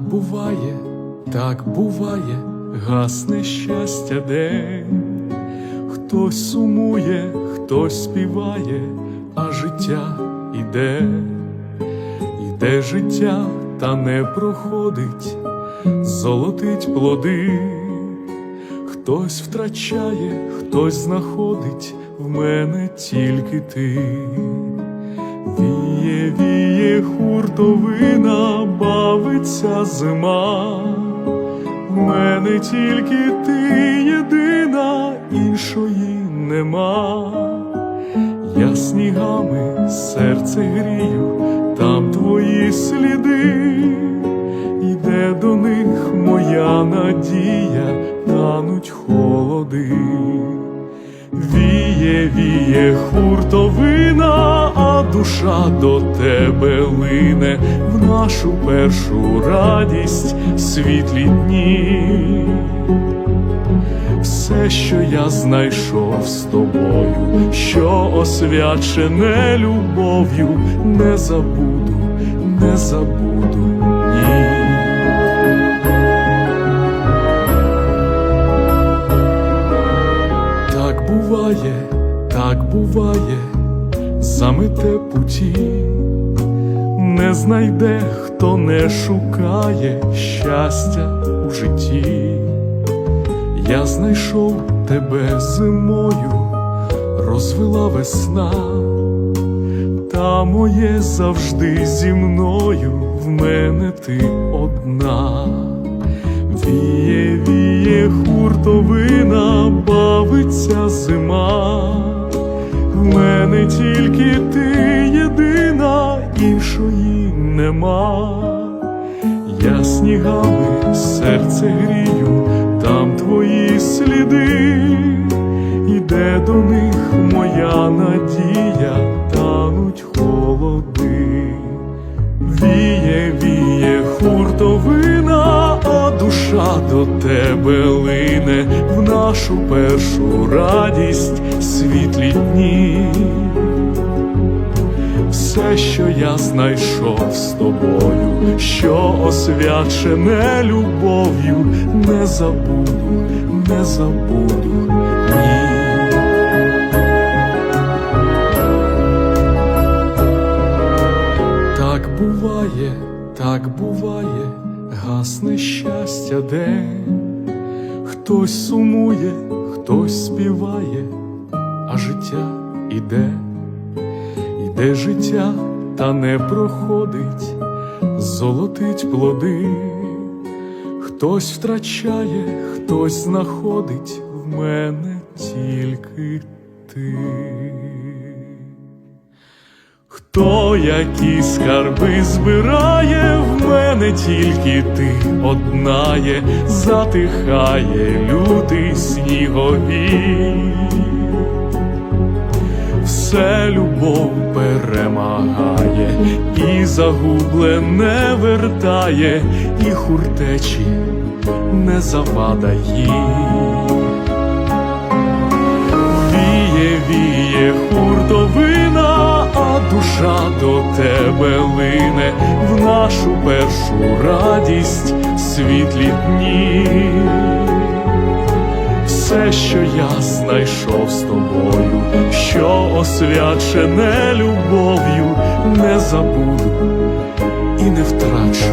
буває, так буває, гасне щастя день. Хтось сумує, хтось співає, а життя іде, іде життя, та не проходить, золотить плоди. Хтось втрачає, хтось знаходить в мене тільки ти. Віє хуртовина, бавиться зима. В мене тільки ти єдина, іншої нема. Я снігами серце грію, там твої сліди, йде до них моя надія, тануть холоди. Віє, віє хуртовина, душа до тебе лине в нашу першу радість світлі дні. Все, що я знайшов з тобою, що освячене любов'ю, не забуду, не забуду. Так буває, так буває, замите путі, не знайде, хто не шукає щастя у житті. Я знайшов тебе зимою, розвела весна, та моє завжди зі мною, в мене ти одна. Віє, віє хуртовина, бавиться зима. Тільки ти єдина, іншої нема. Я снігами серце грію, там твої сліди, іде до них моя надія, тануть холоди. Віє, віє хуртовина, а душа до тебе лине нашу першу радість світлі дні. Все, що я знайшов з тобою, що освячене любов'ю, не забуду, не забуду. Так буває, так буває, гасне щастя день. Хтось сумує, хтось співає, а життя іде, іде життя, та не проходить, золотить плоди. Хтось втрачає, хтось знаходить в мене тільки ти. Хто які скарби збирає, мене тільки ти одна є, затихає лютий сніговій. Все любов перемагає, і загублене вертає, і хуртечі не завада їй. Віє, віє хуртовина, а душа до тебе лине нашу першу радість світлі дні. Все, що я знайшов з тобою, що освячене любов'ю, не забуду і не втрачу